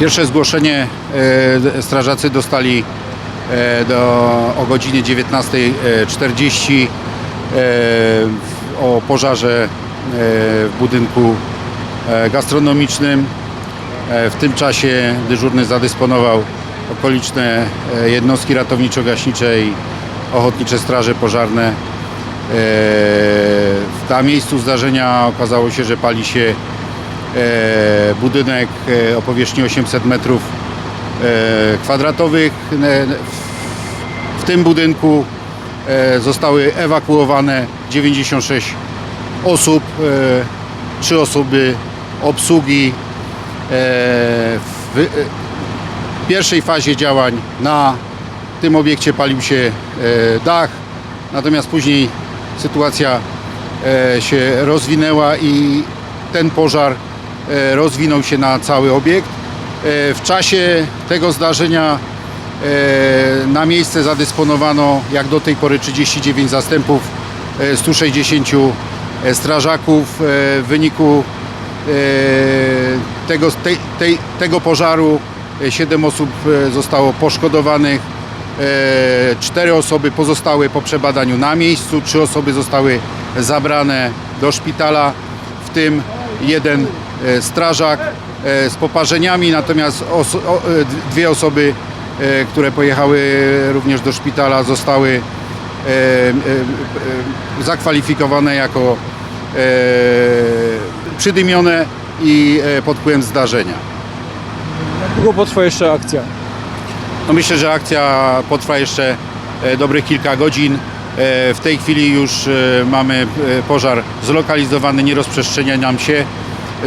Pierwsze zgłoszenie e, strażacy dostali e, do, o godzinie 19.40 e, o pożarze w budynku gastronomicznym. W tym czasie dyżurny zadysponował okoliczne jednostki ratowniczo-gaśnicze i ochotnicze straże pożarne. Na miejscu zdarzenia okazało się, że pali się budynek e, o powierzchni 800 metrów e, kwadratowych. E, W tym budynku e, zostały ewakuowane 96 osób, e, 3 osoby obsługi. E, W e, pierwszej fazie działań na tym obiekcie palił się e, dach, natomiast później sytuacja e, się rozwinęła i ten pożar e, rozwinął się na cały obiekt. E, W czasie tego zdarzenia e, na miejsce zadysponowano jak do tej pory 39 zastępów, e, 160 strażaków. E, W wyniku e, tego, tego pożaru 7 osób e, zostało poszkodowanych. E, Cztery osoby pozostały po przebadaniu na miejscu, trzy osoby zostały zabrane do szpitala, w tym jeden e, strażak e, z poparzeniami, natomiast oso- e, dwie osoby, e, które pojechały również do szpitala, zostały e, e, e, zakwalifikowane jako e, przydymione i e, pod wpływem zdarzenia. Długo potrwa jeszcze akcja? No myślę, że akcja potrwa jeszcze e, dobrych kilka godzin. E, W tej chwili już e, mamy e, pożar zlokalizowany, nie rozprzestrzenia nam się.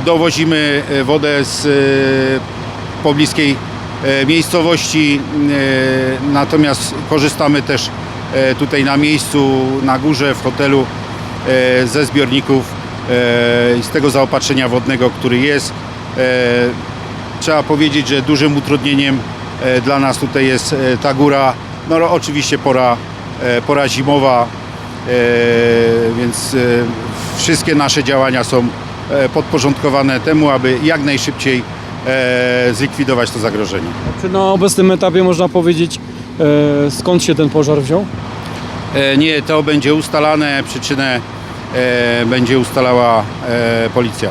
Dowozimy e, wodę z e, pobliskiej e, miejscowości, natomiast korzystamy też tutaj na miejscu, na górze, w hotelu ze zbiorników i z tego zaopatrzenia wodnego, który jest. Trzeba powiedzieć, że dużym utrudnieniem dla nas tutaj jest ta góra. No oczywiście pora, pora zimowa, więc wszystkie nasze działania są podporządkowane temu, aby jak najszybciej e, zlikwidować to zagrożenie. Czy na obecnym etapie można powiedzieć, e, skąd się ten pożar wziął? E, Nie, to będzie ustalane, przyczynę e, będzie ustalała e, policja.